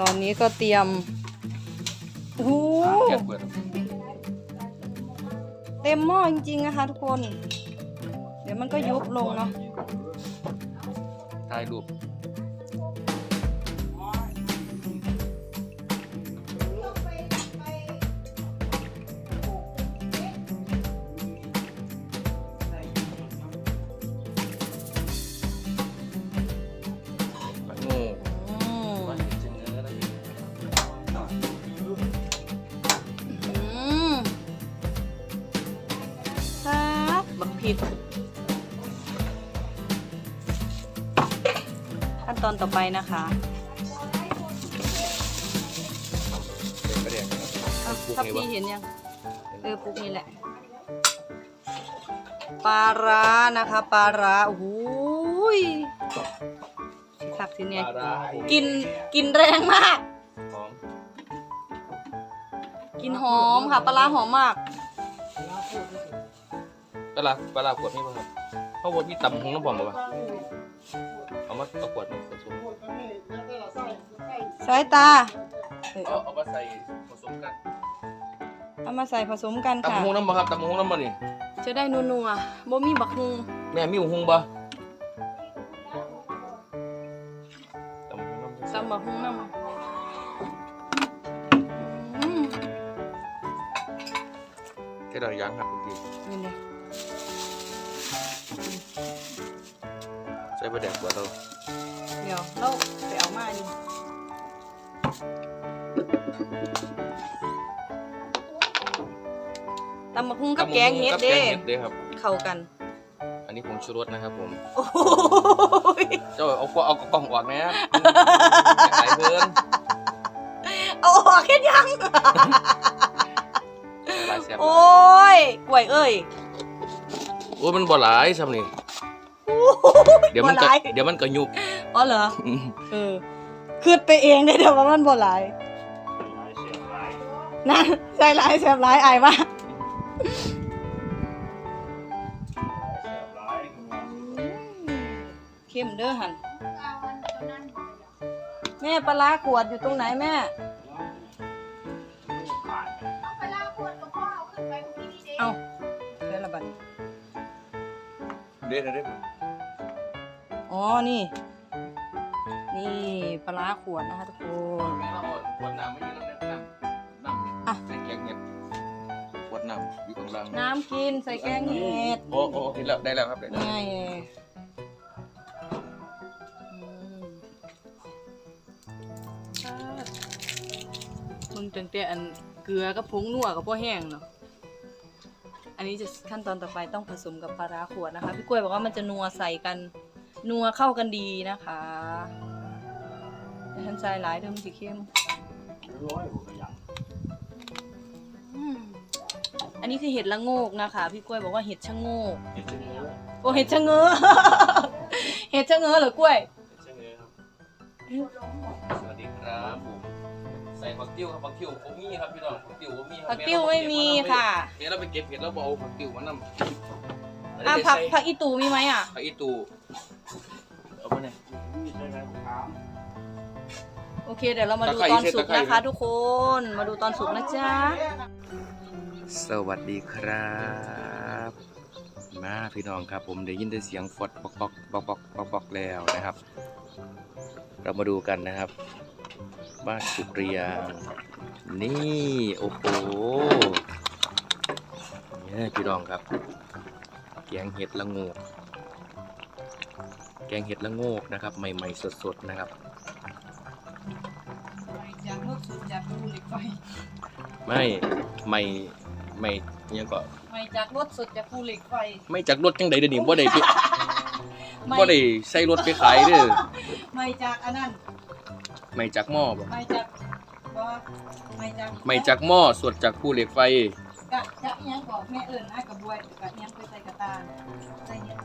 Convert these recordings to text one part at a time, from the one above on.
ตอนนี้ก็เตรียมโอ้โหแค่เปิดเต็มหม้อจริงๆนะคะทุกคน เดี๋ยวมันก็ยุบลงเนาะถ่ายรูป รับบักผิดขั้นตอนต่อไปนะคะเป็นประเด็นอะปลูกถ้าไงพี่วะเห็นยัง เออปุ๊กนี่แหละ ปลาร้านะคะปลาร้าโอ้โหยสิคักสิเนี่ยปลาร้ากินกินแรงมาก หอมกินหอมค่ะปลาร้าหอมมาก ปลาร้า ปลาร้าขวดนี่ป่ะครับเขาบอกมีตำหงน้ำบอมป่ะเอามาเอาขวดมาผสมสายตาเออเอาเอามาใส่ผสมกันเอามาใส่ผสมกันตำค่ะหงน้ำบ่ครับตำหงน้ำบ่นี่จะได้นัวๆบ่มีบักฮุงแม่มีหงบ่ต ส่ประเด็นขวดเราเดี๋ยวเราไปเอามาอยู่ตำบักฮุงกับแกงเฮ็ดกับเด้แกงเฮ็ดเด้ครับ เข้ากัน อันนี้ผงชูรสนะครับผม โอ้ยเจ้าเอากล้องเอากล้องออกแม่ไหลเพิ่นเอาออกแค่ยังหลายแซ่บโอ้ยกล้วยเอ้ย โอ้ยมันบ่หลายซ้ำนี่ เดี๋ยวมันบ่ก็หลาย เดี๋ยวมันก็ยุบอ๋อเหรอเออคืดไปเองได้เดี๋ยวว่ามันบ่หลายนะใจหลายแสบหลายอายมากเข้มเด้อหันแม่ปลาร้าขวดอยู่ตรงไหนแม่ เอาเดี๋ยวละบัดเด้อเด้อ อ๋อ นี่ นี่ปลาร้าขวดนะคะทุกคนขวดน้ำไม่ยืนน้ำน้ำอะ ใส่แกงเห็ดขวดน้ำอยู่ข้างล่างน้ำกินใส่แกงเห็ดโอ้โอ้เห็นแล้วได้แล้วครับได้แล้วง่ายเลยอืมมึงตั้งแต่อันเกลือกับผงนัวกับพวกแห้งเนาะ อันนี้จะขั้นตอนต่อไปต้องผสมกับปลาร้าขวดนะคะ พี่กล้วยบอกว่ามันจะนัวใส่กัน นัวเข้ากันดีนะคะแต่ท่านชายหลายเดิมนสีเข้มอืมอันนี้คือเห็ดละโงกนะคะ พี่กล้วยบอกว่าเห็ดชะโงกเห็ดเชงเนื้อโอ้เห็ดชะเง้อเห็ดชะเง้อเหรอกล้วยเห็ดเชงเนื้อครับสวัสดีครับผมใส่ผักติ้วครับผักติ้วผมมีครับพี่น้องผักติ้วผมมีครับผักติ้วไม่มีค่ะเดี๋ยวเราไปเก็บเห็ดแล้วบเอาผักติ้วมานำอะผักผักอีตูมีไหมอะผักอีตู เอาไปเนี่ยโอเค เดี๋ยวเรามาดูตะไคร้ตอนใช่สุกตะไคร้นะคะ ทุกคน มาดูตอนสุกนะจ๊ะ สวัสดีครับ มาพี่น้องครับ ผมได้ยินแต่เสียงฟดปอกปอกปอกปอกปอกปอกแล้วนะครับ เรามาดูกันนะครับว่าสุกหรือยังนี่โอ้โหนี่พี่น้องครับ แกงเห็ดละโงก แกงเห็ดละโงกนะครับ ใหม่ๆสดๆนะครับ จากรถสุดจากภูเหล็กไฟไม่ไม่ไม่ยังก็ไม่จากรถสุดจากภูเหล็กไฟไม่จากรถจังใดเดี๋ยวนี้บ่ได้ไปไม่บ่ได้ใส่รถไปขายเด้อไม่จากอันนั้นไม่จากหม้อบ่ไม่จากบ่ไม่จากไม่จากหม้อสดจากภูเหล็กไฟกะจะอิหยังบอกแม่เอิญอ้ายกับบวยกะอิหยังไปใส่กระตาใส่เนี่ย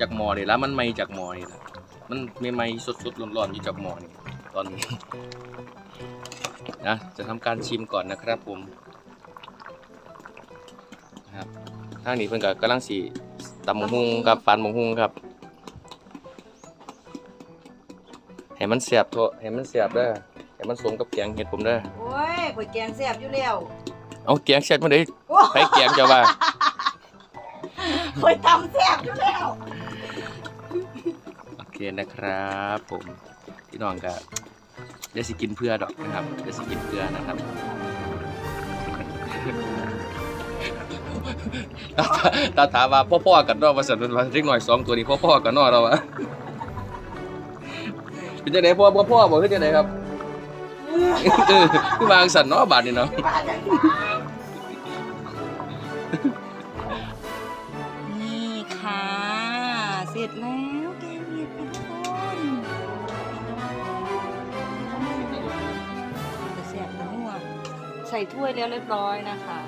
จากหม้อนี่ละมันไม่จากหม้อนี่ละมันไม่ไม่สดๆร้อนๆอยู่จากหม้อนี่ตอนนี้นะจะทำการชิมก่อนนะครับผมนะครับทางนี้เพิ่นก็กำลังสิตำบักหุงกับฟันบักหุงครับให้มันเสียบโทให้มันเสียบเด้อให้มันสมกับแกงเห็ดผมเด้อโอ้ยข่อยแกงแซ่บอยู่แล้วเอาแกงเสร็จมาได้โอ้ใครแกงจะว่าข่อยตำแซ่บอยู่แล้วโอ เคนะครับผมพี่น้องก็เดี๋ยวสิกินเพื่อดอกนะครับเดี๋ยวสิกินเพื่อนะครับตาตาถามว่าพ่อๆกันเนาะว่าสันว่าเล็กหน่อยสองตัวนี้พ่อๆกันเนาะเราอะเป็นจังไดพ่อพ่อพ่อบอกคือจังไดครับคือวางสันเนาะบาดนี่เนาะนี่ค่ะเสร็จแล้ว ส่ถ้วยแล้วเรียบร้อยนะคะ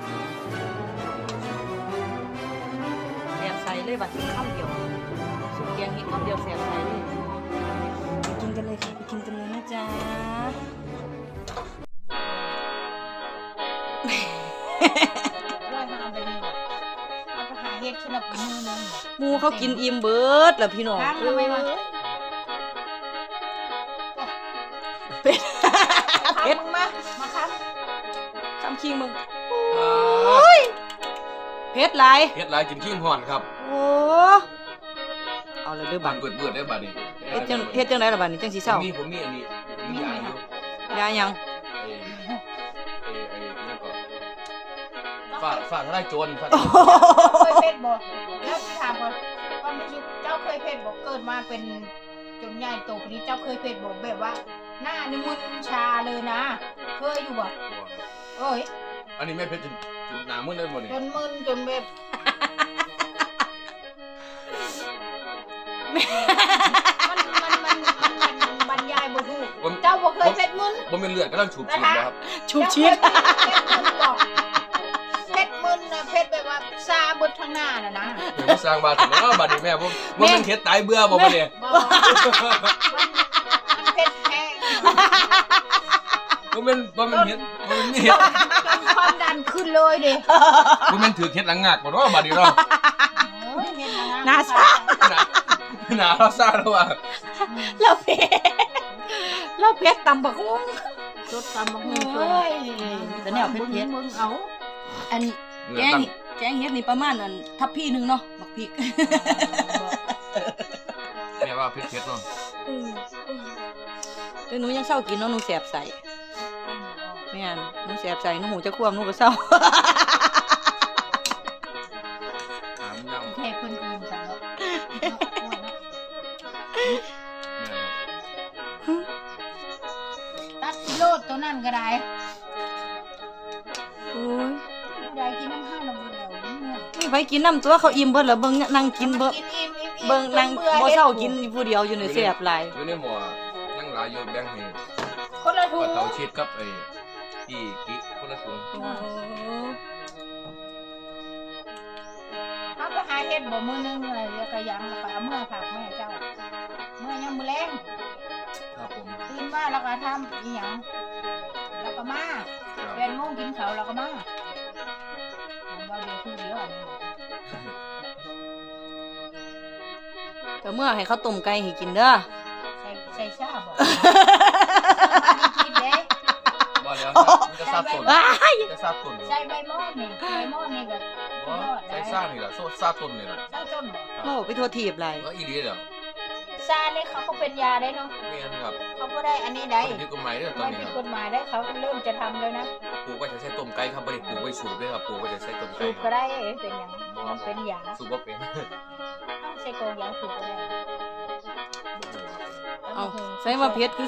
แซ่บใส่เลยบัดนี้ข้าวเดียว สุกแกงเห็ดข้าวเดียวแซ่บใส่เลยไปกินกันเลยค่ะไปกินกันเลยนะจ๊ะร้อยห้าไปเลยเอาไปหาเห็ดชนับมือนึงหมูเขากินอิ่มเบิดแล้วพี่น้องค้างทำไมวะเป็ดค้างเผ็ดมึงมา มาค้าง คำคิงมึงโอ้ยเผ็ดหลายเฮ็ดหลายกินขี้ห่อนครับ โอ้เอาเลยด้อบับัดนเบิดๆได้บัดนี้เฮ็ดจังเฮ็ดจังไดล่ะบัดนี้จังสิเศร้าผมมีผมมีอันนี้มียาอยู่ยายังไอ้ไอ้ไอ้นั่นก็ฝาดฝาทลายโจรฝาเคยเผ็ดบอกแล้วที่ถามก่อนความรู้สึกเจ้าเคยเผ็ดบอกเกิดมาเป็นจนใหญ่โตคนนี้เจ้าเคยเผ็ดบอกแบบว่า หน้านี่มึนชาเลยนะ เคยอยู่บ่ เอ้ยอันนี้แม่เพชรจนจนหนามึนได้หมดนี่จนมึนจนแบบมันมันมันมันมันบรรยายบ่ถูกผมเจ้าบ่เคยเผ็ดมึนผมเป็นเลือดกำลังฉูบฉีดนะครับชุบชีสเพชรมึนนะเพชรแบบว่าซาเบดทั้งหน้าน่ะนะเดี๋ยวมาสร้างบ้านถึงแล้วบัดนี้แม่ผมว่ามันเฮ็ดตายเบื่อบ่บัดนี้บอกมันเพชรแพง บ่แม่นบ่แม่นเฮ็ดบ่แม่นเฮ็ดจนความดันขึ้นเลยดิบ่แม่นถือเฮ็ดหลังงากบ่เนาะบัดนี้เนาะเอ้ยเห็นแล้วะน่าซ่าหนาหนาเราซ่าแล้วว่าแล้วเผ็ดแล้วเผ็ดตำบักหุ่งรถตามบังโอเงินเพิ่น้ยแต่แนวเผ็ดเผ็ดมึงเอา อันเหแกงื่องตั้งแกงเฮ็ดนี่ประมาณอันทัพพี่หนึงเนาะบักพริกแม่ว่าเผ็ดๆเนาะแต่หนูยังเศร้ากินเนาะหนูแสบใส่ แม่นหนูแสบใส่หนูหูจะควมหนูก็เศร้าถามยังแค่เพิ่นอื่นจังเนาะแม่ครับตัดกิโลดตัวนั้นก็ได้โอ้ยผู้ใดกินน้ำข้าวน้ำมันแล้วเนี่ยนี่ไปกินน้ำตัวเขาอิ่มเบิดแล้วเบิ่งนั่งกินเบิ่งกินอิ่มอิ่มอิ่มเบิ่งนั่งจบื่อบ่ฮ็ดเศร้ากินอยู่ผู้เดียวอยู่ในแสบหลายอยู่ในหม้อยังหลายอยู่แบ่งให้คนละถุปลางเตาชีดกับไอ้ พี่กิคนละถุงโอ้เอาไปหาเฮ็ดบ่มื้อนึงเลยแล้วก็ยังแล้วก็เอาเมื่อผักแม่เจ้า เมื่อยังมื้อแลงครับผมตื่นมาแล้วก็ทำอีหยังแล้วก็มาครับแปดโมงกินข้าวแล้วก็มาผมว่าเดี๋ยวคือเดียวอันนี้แต่เมื่อให้เขาต้มไก่ให้กินเด้อ ใส่ใส่ชาบ่กินเด้บ่แล้ว มันจะซาบต้นว้ายจะซาบต้นใส่ใบมอนนี่ใบมอนนี่ก็บ่ใส่ซานี่ล่ะโซซาต้นนี่ล่ะใส่ต้นบ่โอ้ไปทั่วทีบหลายก็อีหลีเด้อซานี่เขาก็เป็นยาได้เนาะแม่นครับเขาบ่ได้อันนี้ได้บ่ได้ผิดกฎหมายเด้อตอนไม่นี้ผิดคกรับฎหมายได้เขาเริ่มจะทำแล้วนะปลูกไว้จะใช้ต้มไก่ครับบ่ได้ปลูกไว้สูบเด้อครับปลูกไว้จะใช้ต้มไก่สูบคก็รับได้เป็นหยังมันเป็นยาสูบบ่เป็นเอาใส่กรงยาสูบก็ได้เอาใส่มาเพชรคือ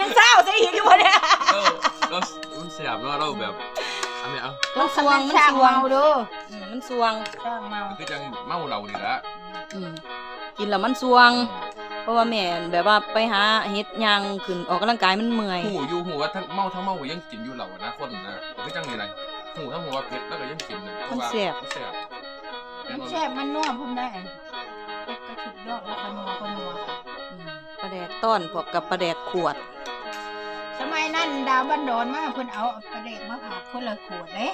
ยังเศร้าใส่อีกอยู่บ่เนี่ยเออเราเราเสียบเนาะเราแบบอันนี้เอามันสวงมันช่างสวงเมาเด้ออืมมันสวงช่างเมาคือจังเมาเหล้านี่ล่ะอืมกินแล้วมันสวง เพราะว่าแม่นแบบว่าไปหาเฮ็ดยางขึ้นออกกำลังกายมันเมื่อยหูอยู่หูว่าทั้งเมาทั้งเมายังกินอยู่เหล้านะคนนะคือจังนี่ไรหูทั้งหูว่าเผ็ดแล้วก็ยังกินนะเพราะว่ามันแซ่บมันแซ่บมันนัวพุ่มได้เผ็ดก็สุดยอดแล้วก็นัวก็นัวอืมปลาแดกต้อนพวกกับปลาแดกขวด สมัยนั้นดาวบันดอนมาเพิ่นเอาประเด็กมาผักคนละขวดเลย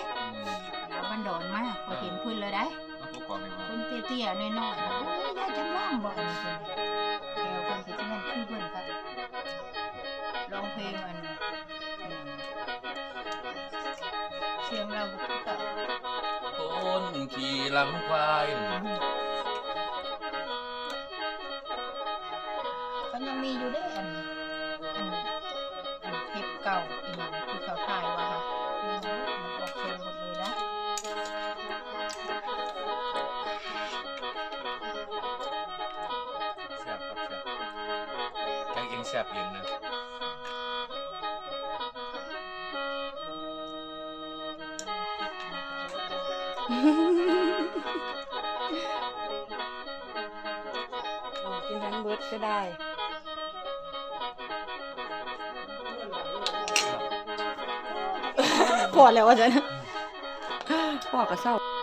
ดาวบันดอนมากพอเห็นพิ่นเลยได้เพิ่นเตี้ยๆน้อยๆเอ้ยยายจำล่องบ่อันนี้เนแก้วเพิ่นั่นคือเพิ่นครับร้องเพลงมันเสียงเราบุกตะคนขี่ลำควายมันยังมีอยู่ได้อันอัน เทปเก่าอีหยังที่เขาถ่ายว่าค่ะมีหยังมันออกเสียงหมดเลยนะแซ่บครับแซ่บแกงเองแซ่บเองนะเอากินทั้งเบิร์ดก็ได้ พอแล้วว่าจะพ่อกระเศร้า